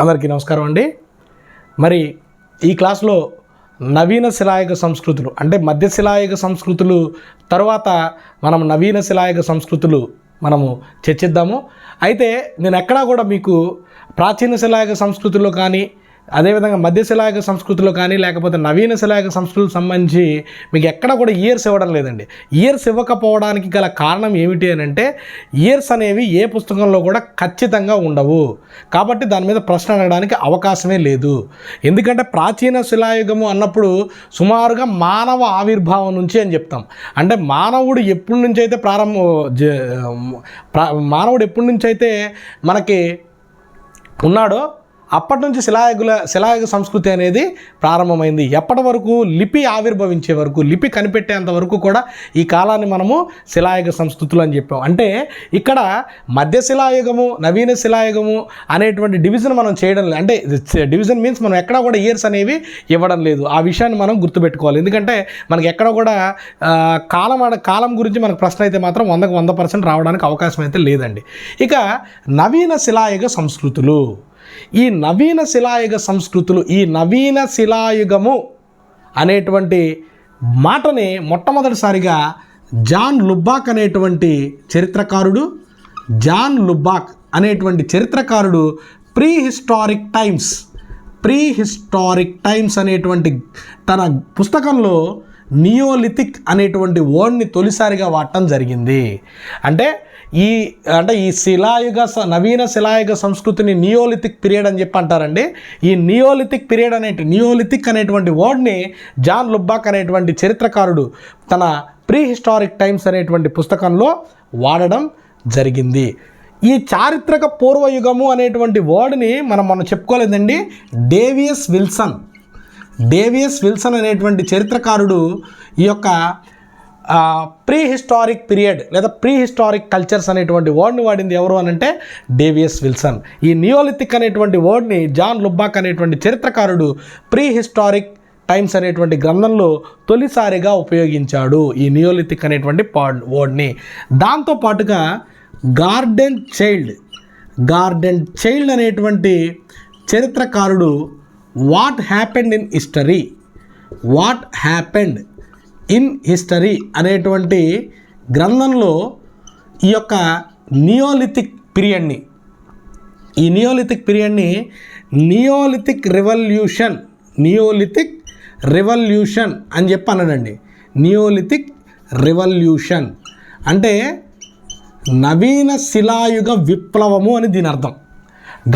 అందరికీ నమస్కారం అండి. మరి ఈ క్లాస్లో నవీన శిలాయుగ సంస్కృతులు అంటే మధ్య శిలాయుగ సంస్కృతులు తర్వాత మనం నవీన శిలాయుగ సంస్కృతులు మనము చర్చిద్దాము. అయితే నేను ఎక్కడా కూడా మీకు ప్రాచీన శిలాయుగ సంస్కృతుల్లో కానీ అదేవిధంగా మధ్య శిలాయక సంస్కృతిలో కానీ లేకపోతే నవీన శిలాయుగ సంస్కృతికి సంబంధించి మీకు ఎక్కడ కూడా ఇయర్స్ ఇవ్వడం లేదండి. ఇయర్స్ ఇవ్వకపోవడానికి గల కారణం ఏమిటి అని అంటే ఇయర్స్ అనేవి ఏ పుస్తకంలో కూడా ఖచ్చితంగా ఉండవు. కాబట్టి దాని మీద ప్రశ్న అడగడానికి అవకాశమే లేదు. ఎందుకంటే ప్రాచీన శిలాయుగము అన్నప్పుడు సుమారుగా మానవ ఆవిర్భావం నుంచి అని చెప్తాం. అంటే మానవుడు ఎప్పటి నుంచి అయితే ప్రారంభం మానవుడు ఎప్పటి నుంచి అయితే మనకి ఉన్నాడో అప్పటి నుంచి శిలాయుగుల శిలాయుగ సంస్కృతి అనేది ప్రారంభమైంది. ఎప్పటి వరకు? లిపి ఆవిర్భవించే వరకు లిపి కనిపెట్టేంత వరకు కూడా ఈ కాలాన్ని మనము శిలాయుగ సంస్కృతులు అని చెప్పాం. అంటే ఇక్కడ మధ్య శిలాయుగము నవీన శిలాయుగము అనేటువంటి డివిజన్ మనం చేయడం లేదు. అంటే డివిజన్ మీన్స్ మనం ఎక్కడ కూడా ఇయర్స్ అనేవి ఇవ్వడం లేదు. ఆ విషయాన్ని మనం గుర్తుపెట్టుకోవాలి. ఎందుకంటే మనకి ఎక్కడ కూడా కాలం కాలం గురించి మనకు ప్రశ్న అయితే మాత్రం వందకు వంద పర్సెంట్ రావడానికి అవకాశం అయితే లేదండి. ఇక నవీన శిలాయుగ సంస్కృతులు. ఈ నవీన శిలాయుగ సంస్కృతులు ఈ నవీన శిలాయుగము అనేటువంటి మాటని మొట్టమొదటిసారిగా జాన్ లుబ్బాక్ అనేటువంటి చరిత్రకారుడు జాన్ లుబ్బాక్ అనేటువంటి చరిత్రకారుడు prehistoric times prehistoric times అనేటువంటి తన పుస్తకంలో నియోలిథిక్ అనేటువంటి వర్డ్ని తొలిసారిగా వాడటం జరిగింది. అంటే ఈ అంటే ఈ శిలాయుగ స- నవీన శిలాయుగ సంస్కృతిని నియోలిథిక్ పీరియడ్ అని చెప్పి అంటారండి. ఈ నియోలిథిక్ పీరియడ్ అనే నియోలిథిక్ అనేటువంటి వర్డ్ని జాన్ లుబ్బాక్ అనేటువంటి చరిత్రకారుడు తన ప్రీ హిస్టారిక్ టైమ్స్ అనేటువంటి పుస్తకంలో వాడడం జరిగింది. ఈ చారిత్రక పూర్వయుగము అనేటువంటి వర్డ్ని మనం మనం చెప్పుకోలేదండి. డేవియస్ విల్సన్. డేవియస్ విల్సన్ అనేటువంటి చరిత్రకారుడు ఈ యొక్క ప్రీ హిస్టారిక్ పీరియడ్ లేదా ప్రీ హిస్టారిక్ కల్చర్స్ అనేటువంటి వర్డ్ని వాడింది ఎవరు అని అంటే డేవియస్ విల్సన్ ఈ నియోలిథిక్ అనేటువంటి వర్డ్ని జాన్ లుబ్బాక్ అనేటువంటి చరిత్రకారుడు ప్రీ హిస్టారిక్ టైమ్స్ అనేటువంటి గ్రంథంలో తొలిసారిగా ఉపయోగించాడు ఈ నియోలిథిక్ అనేటువంటి పాడ్ వర్డ్ని దాంతోపాటుగా గార్డెన్ చైల్డ్ గార్డెన్ చైల్డ్ అనేటువంటి చరిత్రకారుడు what happened in history what happened in history అనేటువంటి గ్రంథంలో ఈ యొక్క నియోలిథిక్ పీరియడ్ని ఈ నియోలిథిక్ పీరియడ్ని నియోలిథిక్ రివల్యూషన్ నియోలిథిక్ రివల్యూషన్ అని చెప్పి అన్నాడండి. నియోలిథిక్ రివల్యూషన్ అంటే నవీన శిలాయుగ విప్లవము అని దీని అర్థం.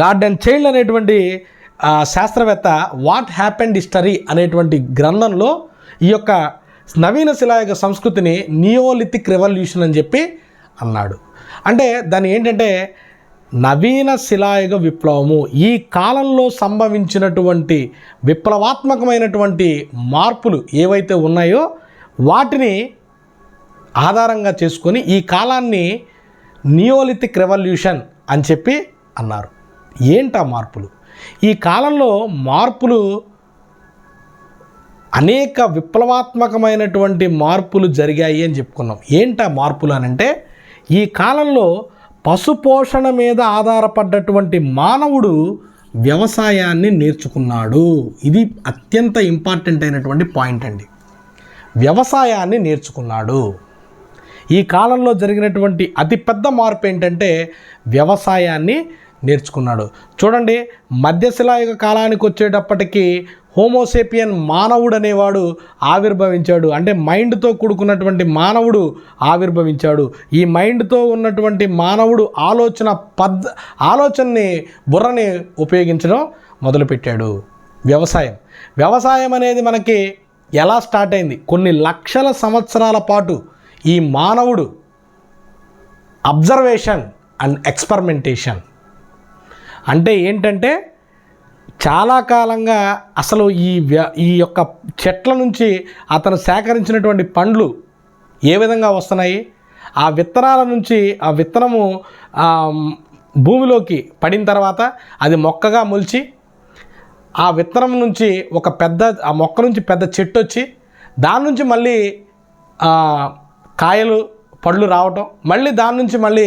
గార్డెన్ చైల్డ్ అనేటువంటి శాస్త్రవేత్త వాట్ హ్యాపెండ్ హిస్టరీ అనేటువంటి గ్రంథంలో ఈ యొక్క నవీన శిలాయుగ సంస్కృతిని నియోలిథిక్ రెవల్యూషన్ అని చెప్పి అన్నాడు. అంటే దాని ఏంటంటే నవీన శిలాయుగ విప్లవము ఈ కాలంలో సంభవించినటువంటి విప్లవాత్మకమైనటువంటి మార్పులు ఏవైతే ఉన్నాయో వాటిని ఆధారంగా చేసుకొని ఈ కాలాన్ని నియోలిథిక్ రెవల్యూషన్ అని చెప్పి అన్నారు. ఏంటా మార్పులు? ఈ కాలంలో మార్పులు అనేక విప్లవాత్మకమైనటువంటి మార్పులు జరిగాయి అని చెప్పుకున్నాం. ఏంటా మార్పులు అని అంటే ఈ కాలంలో పశుపోషణ మీద ఆధారపడ్డటువంటి మానవుడు వ్యవసాయాన్ని నేర్చుకున్నాడు. ఇది అత్యంత ఇంపార్టెంట్ అయినటువంటి పాయింట్ అండి. వ్యవసాయాన్ని నేర్చుకున్నాడు. ఈ కాలంలో జరిగినటువంటి అతిపెద్ద మార్పు ఏంటంటే వ్యవసాయాన్ని నేర్చుకున్నాడు. చూడండి మధ్యశిలాయుగ కాలానికి వచ్చేటప్పటికి హోమోసేపియన్ మానవుడు అనేవాడు ఆవిర్భవించాడు. అంటే మైండ్తో కూడుకున్నటువంటి మానవుడు ఆవిర్భవించాడు. ఈ మైండ్తో ఉన్నటువంటి మానవుడు ఆలోచన పద్ ఆలోచనని బుర్రని ఉపయోగించడం మొదలుపెట్టాడు. వ్యవసాయం. వ్యవసాయం అనేది మనకి ఎలా స్టార్ట్ అయింది? కొన్ని లక్షల సంవత్సరాల పాటు ఈ మానవుడు అబ్జర్వేషన్ అండ్ ఎక్స్పెరిమెంటేషన్. అంటే ఏంటంటే చాలా కాలంగా అసలు ఈ ఈ యొక్క చెట్ల నుంచి అతను సేకరించినటువంటి పండ్లు ఏ విధంగా వస్తున్నాయి? ఆ విత్తనాల నుంచి ఆ విత్తనము భూమిలోకి పడిన తర్వాత అది మొక్కగా మొలిచి ఆ విత్తనం నుంచి ఒక పెద్ద ఆ మొక్క నుంచి పెద్ద చెట్టు వచ్చి దాని నుంచి మళ్ళీ కాయలు పళ్ళు రావటం మళ్ళీ దాని నుంచి మళ్ళీ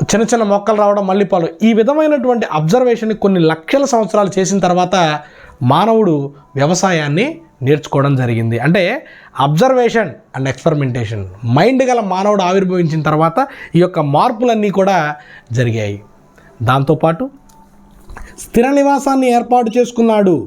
చిన్న చిన్న మొక్కలు రావడం మళ్ళీ పాలు ఈ విధమైనటువంటి అబ్జర్వేషన్ కొన్ని లక్షల సంవత్సరాలు చేసిన తర్వాత మానవుడు వ్యవసాయాన్ని నేర్చుకోవడం జరిగింది. అంటే అబ్జర్వేషన్ అండ్ ఎక్స్పెరిమెంటేషన్ మైండ్ గల మానవుడు ఆవిర్భవించిన తర్వాత ఈ యొక్క మార్పులన్నీ కూడా జరిగాయి. దాంతోపాటు స్థిర నివాసాన్ని ఏర్పాటు చేసుకున్నాడు.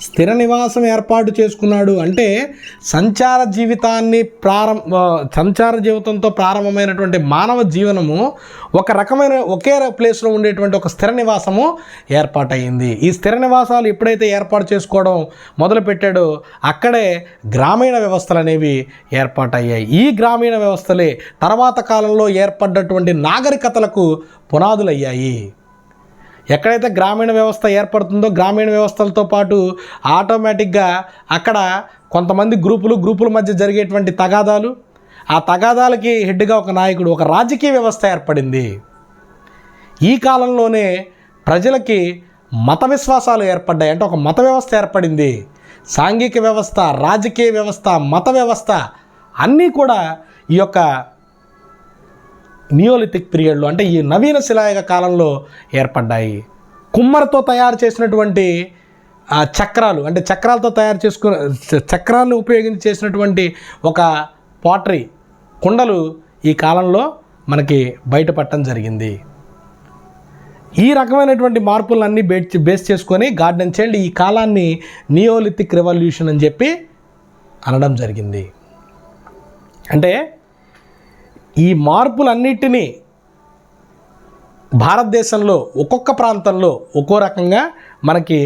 స్థిర నివాసం ఏర్పాటు చేసుకున్నాడు అంటే సంచార జీవితాన్ని ప్రారంభ సంచార జీవితంతో ప్రారంభమైనటువంటి మానవ జీవనము ఒక రకమైన ఒకే ప్లేస్లో ఉండేటువంటి ఒక స్థిర నివాసము ఏర్పాటయింది ఈ స్థిర నివాసాలు ఎప్పుడైతే ఏర్పాటు చేసుకోవడం మొదలుపెట్టాడో అక్కడే గ్రామీణ వ్యవస్థలు అనేవి ఏర్పాటయ్యాయి. ఈ గ్రామీణ వ్యవస్థలే తర్వాత కాలంలో ఏర్పడ్డటువంటి నాగరికతలకు పునాదులయ్యాయి. ఎక్కడైతే గ్రామీణ వ్యవస్థ ఏర్పడుతుందో గ్రామీణ వ్యవస్థలతో పాటు ఆటోమేటిక్గా అక్కడ కొంతమంది గ్రూపులు గ్రూపుల మధ్య జరిగేటువంటి తగాదాలు. ఆ తగాదాలకి హెడ్గా ఒక నాయకుడు ఒక రాజకీయ వ్యవస్థ ఏర్పడింది. ఈ కాలంలోనే ప్రజలకి మత విశ్వాసాలు ఏర్పడ్డాయి. అంటే ఒక మత వ్యవస్థ ఏర్పడింది. సాంఘిక వ్యవస్థ రాజకీయ వ్యవస్థ మత వ్యవస్థ అన్నీ కూడా ఈ యొక్క నియోలిథిక్ పీరియడ్లో అంటే ఈ నవీన శిలాయుగ కాలంలో ఏర్పడ్డాయి. కుమ్మరితో తయారు చేసినటువంటి చక్రాలు అంటే చక్రాలతో తయారు చేసుకున్న చక్రాన్ని చక్రాలను ఉపయోగించి చేసినటువంటి ఒక పాటరీ కుండలు ఈ కాలంలో మనకి బయటపడటం జరిగింది. ఈ రకమైనటువంటి మార్పులన్నీ బేట్ బేస్ చేసుకొని గార్డెన్ చైల్డ్ ఈ కాలాన్ని నియోలిథిక్ రెవల్యూషన్ అని చెప్పి అనడం జరిగింది. అంటే ఈ మార్పులన్నిటినీ భారతదేశంలో ఒక్కొక్క ప్రాంతంలో ఒక్కో రకంగా మనకి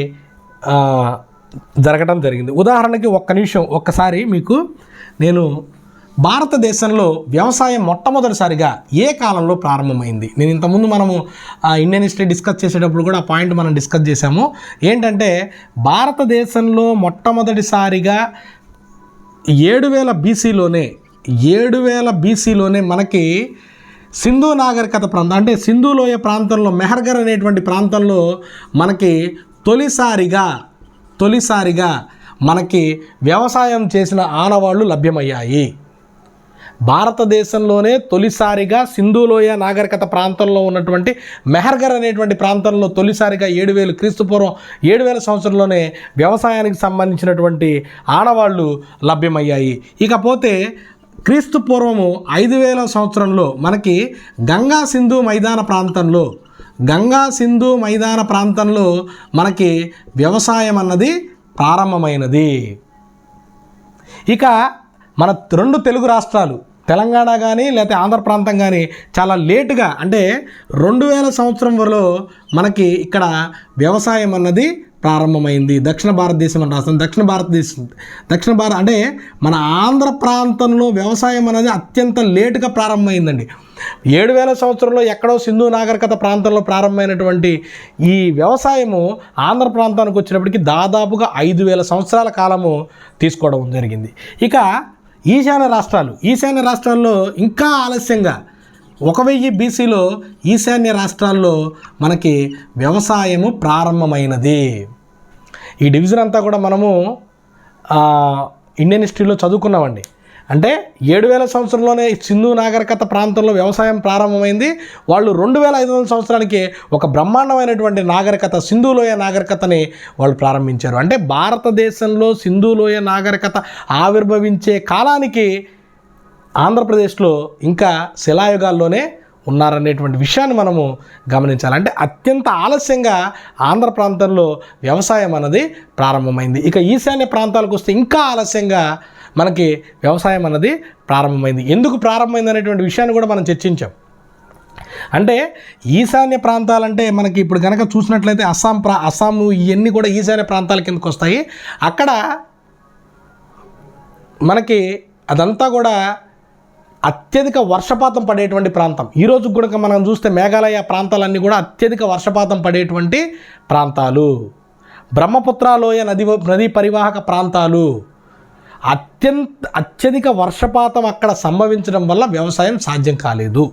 జరగడం జరిగింది. ఉదాహరణకి ఒక్క నిమిషం ఒక్కసారి మీకు నేను భారతదేశంలో వ్యవసాయం మొట్టమొదటిసారిగా ఏ కాలంలో ప్రారంభమైంది? నేను ఇంతకుముందు మనము ఆ, ఇండియన్ హిస్టరీ డిస్కస్ చేసేటప్పుడు కూడా ఆ పాయింట్ మనం డిస్కస్ చేసాము ఏంటంటే భారతదేశంలో మొట్టమొదటిసారిగా ఏడు వేల బీసీలోనే ఏడు వేల బీసీలోనే మనకి సింధు నాగరికత ప్రాంతం అంటే సింధు లోయ ప్రాంతంలో మెహర్గర్ అనేటువంటి ప్రాంతంలో మనకి తొలిసారిగా తొలిసారిగా మనకి వ్యవసాయం చేసిన ఆనవాళ్ళు లభ్యమయ్యాయి. భారతదేశంలోనే తొలిసారిగా సింధులోయ నాగరికత ప్రాంతంలో ఉన్నటువంటి మెహర్గర్ అనేటువంటి ప్రాంతంలో తొలిసారిగా ఏడు వేలు క్రీస్తుపూర్వం ఏడు వేల సంవత్సరంలోనే వ్యవసాయానికి సంబంధించినటువంటి ఆడవాళ్ళు లభ్యమయ్యాయి. ఇకపోతే క్రీస్తు పూర్వము ఐదు వేల సంవత్సరంలో మనకి గంగా సింధు మైదాన ప్రాంతంలో గంగా సింధు మైదాన ప్రాంతంలో మనకి వ్యవసాయం అన్నది ప్రారంభమైనది. ఇక మన రెండు తెలుగు రాష్ట్రాలు తెలంగాణ కానీ లేకపోతే ఆంధ్ర ప్రాంతం కానీ చాలా లేటుగా అంటే రెండు వేల సంవత్సరంలో మనకి ఇక్కడ వ్యవసాయం అన్నది ప్రారంభమైంది. దక్షిణ భారతదేశం అని రాస్తాం దక్షిణ భారతదేశం దక్షిణ భారత అంటే మన ఆంధ్ర ప్రాంతంలో వ్యవసాయం అనేది అత్యంత లేటుగా ప్రారంభమైందండి. ఏడు వేల సంవత్సరంలో ఎక్కడో సింధు నాగరికత ప్రాంతంలో ప్రారంభమైనటువంటి ఈ వ్యవసాయము ఆంధ్ర ప్రాంతానికి వచ్చినప్పటికీ దాదాపుగా ఐదు వేల సంవత్సరాల కాలము తీసుకోవడం జరిగింది. ఇక ఈశాన్య రాష్ట్రాలు ఈశాన్య రాష్ట్రాల్లో ఇంకా ఆలస్యంగా ఒక వెయ్యి బీసీలో ఈశాన్య రాష్ట్రాల్లో మనకి వ్యవసాయము ప్రారంభమైనది. ఈ డివిజన్ అంతా కూడా మనము ఇండియన్ హిస్టరీలో చదువుకున్నామండి. అంటే ఏడు వేల సంవత్సరంలోనే సింధు నాగరికత ప్రాంతంలో వ్యవసాయం ప్రారంభమైంది. వాళ్ళు రెండు వేల ఐదు వందల సంవత్సరానికి ఒక బ్రహ్మాండమైనటువంటి నాగరికత సింధులోయ నాగరికతని వాళ్ళు ప్రారంభించారు. అంటే భారతదేశంలో సింధులోయ నాగరికత ఆవిర్భవించే కాలానికి ఆంధ్రప్రదేశ్లో ఇంకా శిలాయుగాల్లోనే ఉన్నారనేటువంటి విషయాన్ని మనము గమనించాలి. అంటే అత్యంత ఆలస్యంగా ఆంధ్ర ప్రాంతంలో వ్యవసాయం అన్నది ప్రారంభమైంది. ఇక ఈశాన్య ప్రాంతాలకు వస్తే ఇంకా ఆలస్యంగా మనకి వ్యవసాయం అన్నది ప్రారంభమైంది. ఎందుకు ప్రారంభమైంది అనేటువంటి విషయాన్ని కూడా మనం చర్చించాం. అంటే ఈశాన్య ప్రాంతాలంటే మనకి ఇప్పుడు కనుక చూసినట్లయితే అస్సాం ప్రా అస్సాం ఇవన్నీ కూడా ఈశాన్య ప్రాంతాల కిందకు వస్తాయి. అక్కడ మనకి అదంతా కూడా అత్యధిక వర్షపాతం పడేటువంటి ప్రాంతం. ఈరోజు కూడా మనం చూస్తే మేఘాలయ ప్రాంతాలన్నీ కూడా అత్యధిక వర్షపాతం పడేటువంటి ప్రాంతాలు. బ్రహ్మపుత్ర లోయ నది నదీ పరివాహక ప్రాంతాలు. అత్యంత అత్యధిక వర్షపాతం అక్కడ సంభవించడం వల్ల వ్యవసాయం సాధ్యం కాలేదు.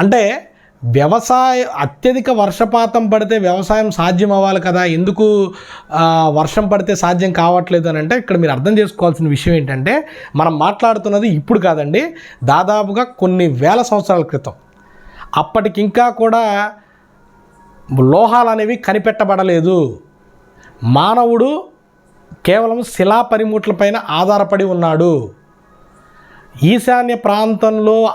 అంటే వ్యవసాయ అత్యధిక వర్షపాతం పడితే వ్యవసాయం సాధ్యం అవ్వాలి కదా ఎందుకు వర్షం పడితే సాధ్యం కావట్లేదు అని అంటే ఇక్కడ మీరు అర్థం చేసుకోవాల్సిన విషయం ఏంటంటే మనం మాట్లాడుతున్నది ఇప్పుడు కాదండి దాదాపుగా కొన్ని వేల సంవత్సరాల క్రితం. అప్పటికింకా కూడా లోహాలు అనేవి కనిపెట్టబడలేదు. మానవుడు కేవలం శిలా పనిముట్లపైన ఆధారపడి ఉన్నాడు. ఈశాన్య ప్రాంతంలో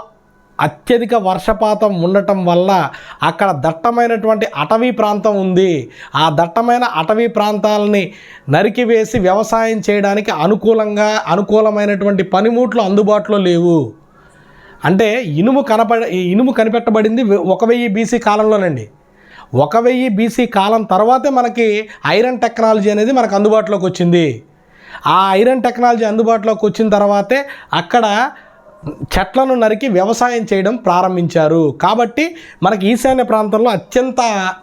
అత్యధిక వర్షపాతం ఉండటం వల్ల అక్కడ దట్టమైనటువంటి అటవీ ప్రాంతం ఉంది. ఆ దట్టమైన అటవీ ప్రాంతాలని నరికివేసి వ్యవసాయం చేయడానికి అనుకూలంగా అనుకూలమైనటువంటి పనిముట్లు అందుబాటులో లేవు. అంటే ఇనుము కనపడ ఇనుము కనిపెట్టబడింది ఒక వెయ్యి బీసీ కాలంలోనండి. ఒక వెయ్యి బీసీ కాలం తర్వాతే మనకి ఐరన్ టెక్నాలజీ అనేది మనకు అందుబాటులోకి వచ్చింది. ఆ ఐరన్ టెక్నాలజీ అందుబాటులోకి వచ్చిన తర్వాతే అక్కడ చెట్లను నరికి వ్యవసాయం చేయడం ప్రారంభించారు. కాబట్టి మనకి ఈశాన్య ప్రాంతంలో అత్యంత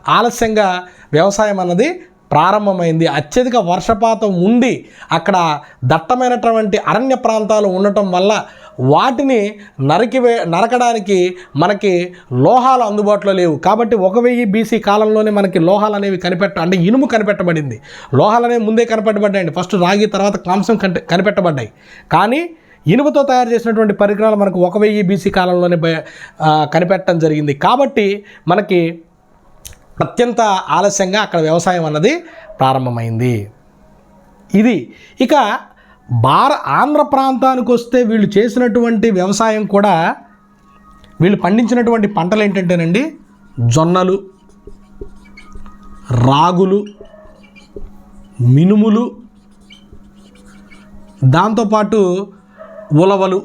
ఆలస్యంగా వ్యవసాయం అన్నది ప్రారంభమైంది. అత్యధిక వర్షపాతం ఉండి అక్కడ దట్టమైనటువంటి అరణ్య ప్రాంతాలు ఉండటం వల్ల వాటిని నరికివే నరకడానికి మనకి లోహాలు అందుబాటులో లేవు. కాబట్టి ఒక వెయ్యి బీసీ కాలంలోనే మనకి లోహాలు అనేవి కనిపెట్ట అంటే ఇనుము కనిపెట్టబడింది. లోహాలు అనేవి ముందే కనిపెట్టబడ్డాయండి. ఫస్ట్ రాగి తర్వాత కాంసం కనిపెట్టబడ్డాయి. కానీ ఇనుముతో తయారు చేసినటువంటి పరికరాలు మనకు ఒక వెయ్యి బీసీ కాలంలోనే కనిపెట్టడం జరిగింది. కాబట్టి మనకి అత్యంత ఆలస్యంగా అక్కడ వ్యవసాయం అన్నది ప్రారంభమైంది. ఇది ఇక భార ఆంధ్ర ప్రాంతానికి వస్తే వీళ్ళు చేసినటువంటి వ్యవసాయం కూడా వీళ్ళు పండించినటువంటి పంటలు ఏంటంటేనండి జొన్నలు రాగులు మినుములు. దాంతోపాటు ఉలవలు.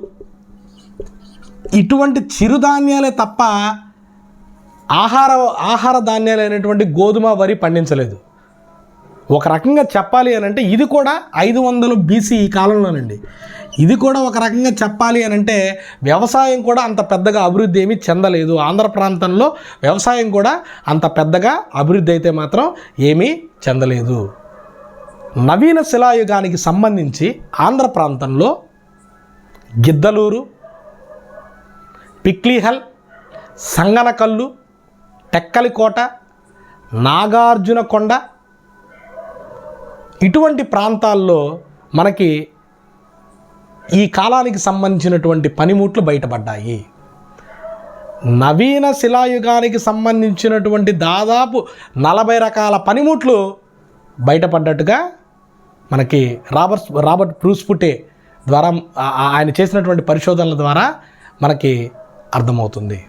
ఇటువంటి చిరుధాన్యాలే తప్ప ఆహార ఆహార ధాన్యాలైనటువంటి గోధుమ వరి పండించలేదు. ఒక రకంగా చెప్పాలి అని అంటే ఇది కూడా ఐదు వందలు బీసీ ఈ కాలంలోనండి. ఇది కూడా ఒక రకంగా చెప్పాలి అని అంటే వ్యవసాయం కూడా అంత పెద్దగా అభివృద్ధి ఏమీ చెందలేదు. ఆంధ్ర ప్రాంతంలో వ్యవసాయం కూడా అంత పెద్దగా అభివృద్ధి అయితే మాత్రం ఏమీ చెందలేదు. నవీన శిలాయుగానికి సంబంధించి ఆంధ్ర ప్రాంతంలో గిద్దలూరు పిక్లీహల్ సంగనకల్లు టెక్కలికోట నాగార్జునకొండ ఇటువంటి ప్రాంతాల్లో మనకి ఈ కాలానికి సంబంధించినటువంటి పనిముట్లు బయటపడ్డాయి. నవీన శిలాయుగానికి సంబంధించినటువంటి దాదాపు నలభై రకాల పనిముట్లు బయటపడ్డట్టుగా మనకి రాబర్ట్ రాబర్ట్ బ్రూస్పుటే ద్వారా ఆయన చేసినటువంటి పరిశోధనల ద్వారా మనకి అర్థమవుతుంది.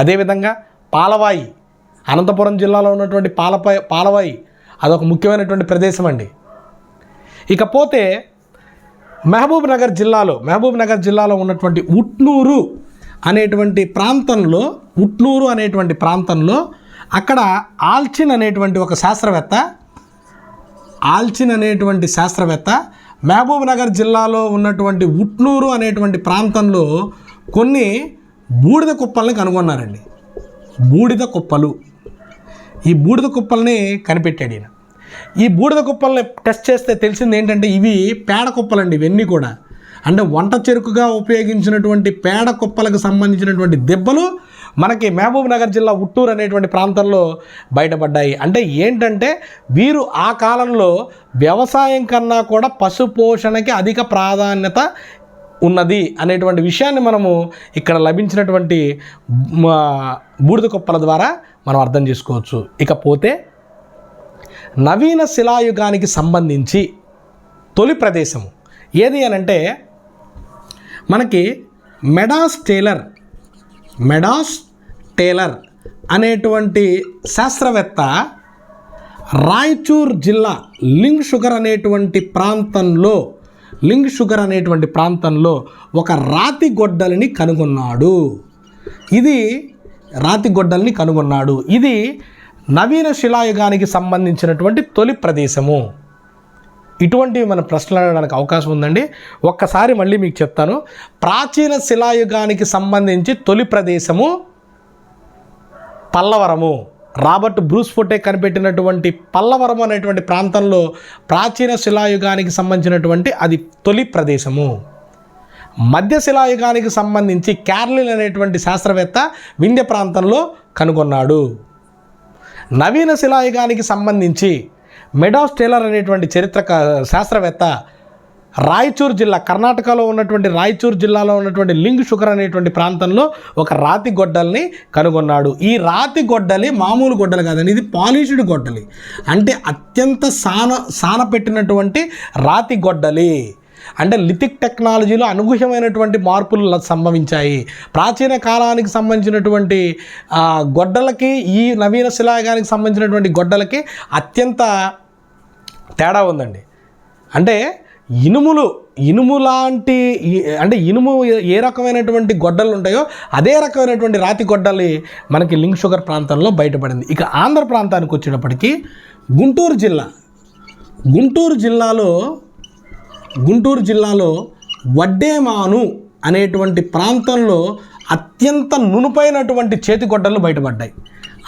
అదేవిధంగా పాలవాయి అనంతపురం జిల్లాలో ఉన్నటువంటి పాలపై పాలవాయి అదొక ముఖ్యమైనటువంటి ప్రదేశం అండి. ఇకపోతే మహబూబ్ నగర్ జిల్లాలో మహబూబ్ నగర్ జిల్లాలో ఉన్నటువంటి ఉట్నూరు అనేటువంటి ప్రాంతంలో ఉట్నూరు అనేటువంటి ప్రాంతంలో అక్కడ ఆల్చిన్ అనేటువంటి ఒక శాస్త్రవేత్త ఆల్చిన్ అనేటువంటి శాస్త్రవేత్త మహబూబ్ నగర్ జిల్లాలో ఉన్నటువంటి ఉట్నూరు అనేటువంటి ప్రాంతంలో కొన్ని బూడిద కుప్పల్ని కనుగొన్నారండి. బూడిద కుప్పలు. ఈ బూడిద కుప్పల్ని కనిపెట్టాడు ఈయన. ఈ బూడిద కుప్పల్ని టెస్ట్ చేస్తే తెలిసింది ఏంటంటే ఇవి పేడ కుప్పలండి ఇవన్నీ కూడా. అంటే వంట చెరుకుగా ఉపయోగించినటువంటి పేడ కుప్పలకు సంబంధించినటువంటి దెబ్బలు మనకి మహబూబ్ నగర్ జిల్లా ఉట్టూరు అనేటువంటి ప్రాంతంలో బయటపడ్డాయి. అంటే ఏంటంటే వీరు ఆ కాలంలో వ్యవసాయం కన్నా కూడా పశు పోషణకి అధిక ప్రాధాన్యత ఉన్నది అనేటువంటి విషయాన్ని మనము ఇక్కడ లభించినటువంటి బూడిద కుప్పల ద్వారా మనం అర్థం చేసుకోవచ్చు. ఇకపోతే నవీన శిలాయుగానికి సంబంధించి తొలి ప్రదేశము ఏది అని అంటే మనకి మెడాస్ టేలర్ మెడాస్ టేలర్ అనేటువంటి శాస్త్రవేత్త రాయచూర్ జిల్లా లింగ్ షుగర్ అనేటువంటి ప్రాంతంలో లింగ్ షుగర్ అనేటువంటి ప్రాంతంలో ఒక రాతి గొడ్డలిని కనుగొన్నాడు. ఇది రాతి గొడ్డల్ని కనుగొన్నాడు. ఇది నవీన శిలాయుగానికి సంబంధించినటువంటి తొలి ప్రదేశము. ఇటువంటివి మన ప్రశ్నలు అడగడానికి అవకాశం ఉందండి. ఒక్కసారి మళ్ళీ మీకు చెప్తాను. ప్రాచీన శిలాయుగానికి సంబంధించి తొలి ప్రదేశము పల్లవరము. రాబర్ట్ బ్రూస్ ఫోటే కనిపెట్టినటువంటి పల్లవరం అనేటువంటి ప్రాంతంలో ప్రాచీన శిలాయుగానికి సంబంధించినటువంటి అది తొలి ప్రదేశము. మధ్య శిలాయుగానికి సంబంధించి క్యార్లిన్ అనేటువంటి శాస్త్రవేత్త వింధ్య ప్రాంతంలో కనుగొన్నాడు. నవీన శిలాయుగానికి సంబంధించి మెడాస్ టేలర్ అనేటువంటి చరిత్ర శాస్త్రవేత్త రాయచూర్ జిల్లా కర్ణాటకలో ఉన్నటువంటి రాయచూర్ జిల్లాలో ఉన్నటువంటి లింగ్ షుగర్ అనేటువంటి ప్రాంతంలో ఒక రాతి గొడ్డల్ని కనుగొన్నాడు. ఈ రాతి గొడ్డలి మామూలు గొడ్డలి కాదండి ఇది పాలిష్డ్ గొడ్డలి. అంటే అత్యంత సాన సాన పెట్టినటువంటి రాతి గొడ్డలి. అంటే లిథిక్ టెక్నాలజీలో అనూహ్యమైనటువంటి మార్పులు సంభవించాయి. ప్రాచీన కాలానికి సంబంధించినటువంటి గొడ్డలకి ఈ నవీన శిలాయుగానికి సంబంధించినటువంటి గొడ్డలకి అత్యంత తేడా ఉందండి. అంటే ఇనుములు ఇనుము లాంటి అంటే ఇనుము ఏ- రకమైనటువంటి గొడ్డలు ఉంటాయో అదే రకమైనటువంటి రాతి గొడ్డలి మనకి లింక్ షుగర్ ప్రాంతంలో బయటపడింది. ఇక ఆంధ్ర ప్రాంతానికి వచ్చేటప్పటికి గుంటూరు జిల్లా గుంటూరు జిల్లాలో గుంటూరు జిల్లాలో వడ్డేమాను అనేటువంటి ప్రాంతంలో అత్యంత నునుపైనటువంటి చేతి గొడ్డలు బయటపడ్డాయి.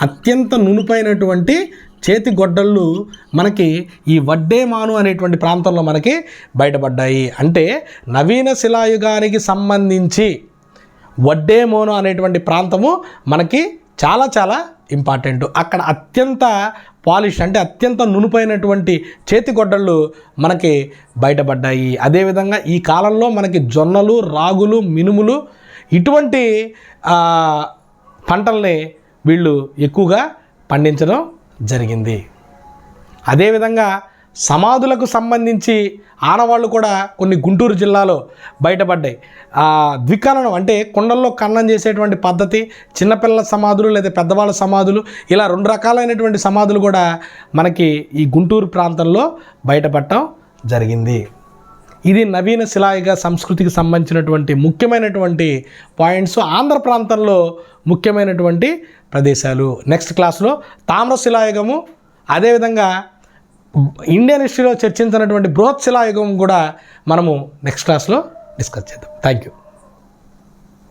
అత్యంత నునుపైనటువంటి చేతి గొడ్డళ్ళు మనకి ఈ వడ్డేమాను అనేటువంటి ప్రాంతంలో మనకి బయటపడ్డాయి. అంటే నవీన శిలాయుగానికి సంబంధించి వడ్డేమోను అనేటువంటి ప్రాంతము మనకి చాలా చాలా ఇంపార్టెంట్. అక్కడ అత్యంత పాలిష్ అంటే అత్యంత నునుపైనటువంటి చేతి గొడ్డళ్ళు మనకి బయటపడ్డాయి. అదేవిధంగా ఈ కాలంలో మనకి జొన్నలు రాగులు మినుములు ఇటువంటి పంటల్ని వీళ్ళు ఎక్కువగా పండించడం జరిగింది. అదేవిధంగా సమాధులకు సంబంధించి ఆనవాళ్ళు కూడా కొన్ని గుంటూరు జిల్లాలో బయటపడ్డాయి. ఆ, ద్వికరణం అంటే కొండల్లో కన్నం చేసేటువంటి పద్ధతి చిన్నపిల్లల సమాధులు లేదా పెద్దవాళ్ళ సమాధులు ఇలా రెండు రకాలైనటువంటి సమాధులు కూడా మనకి ఈ గుంటూరు ప్రాంతంలో బయటపడటం జరిగింది. ఇది నవీన శిలాయుగ సంస్కృతికి సంబంధించినటువంటి ముఖ్యమైనటువంటి పాయింట్స్ ఆంధ్ర ప్రాంతంలో ముఖ్యమైనటువంటి ప్రదేశాలు. నెక్స్ట్ క్లాస్లో తామ్ర శిలాయుగము అదేవిధంగా ఇండియన్ హిస్టరీలో చర్చించినటువంటి బృహత్ శిలాయుగం కూడా మనము నెక్స్ట్ క్లాస్లో డిస్కస్ చేద్దాం. Thank you